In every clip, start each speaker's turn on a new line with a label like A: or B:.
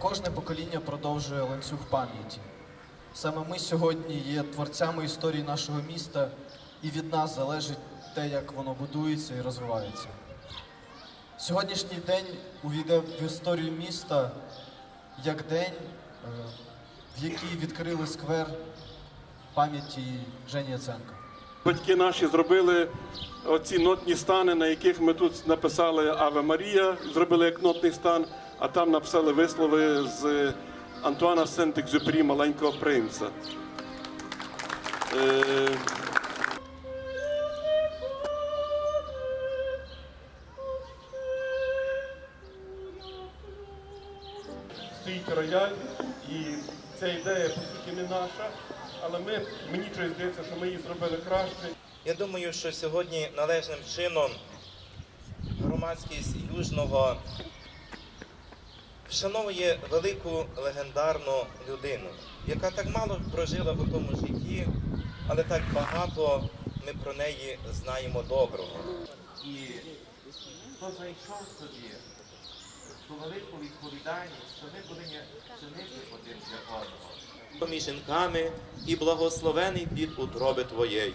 A: Кожне покоління продовжує ланцюг пам'яті. Саме ми сьогодні є творцями історії нашого міста, і від нас залежить те, як воно будується і розвивається. Сьогоднішній день увійде в історію міста як день, е, в який відкрили сквер пам'яті Жені Яценка.
B: Батьки наші зробили оці нотні стани, на яких ми тут написали Аве Марія, зробили як нотний стан, а там написали вислови з Антуана Сент-Екзюпері Маленького принца. Е, Стоїть рояль, і ця ідея по суті не наша, але ми, мені щось здається, що ми її зробили краще.
C: Я думаю, що сьогодні належним чином громадськість Южного вшановує велику легендарну людину, яка так мало прожила у тому житті, але так багато ми про неї знаємо доброго.
D: І хто знайшов собі ту велику відповідальність, що ми повинні чинити один для одного.
C: Поміж жінками і благословений плід утроби Твоєї,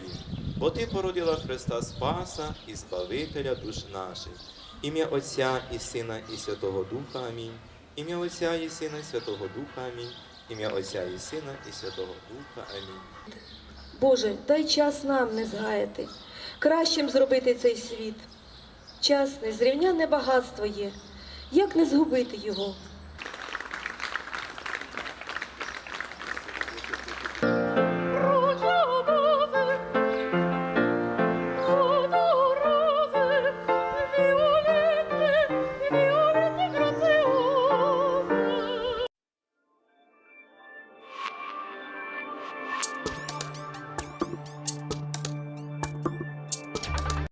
C: бо Ти породила Христа Спаса і Збавителя душ наших. Ім'я Отця і Сина і Святого Духа Амінь. Ім'я Отця і Сина і Святого Духа Амінь. Ім'я Отця і Сина і Святого Духа Амінь.
E: Боже, дай час нам не згаяти, кращим зробити цей світ. Час незрівнянне багатство є, як не згубити його?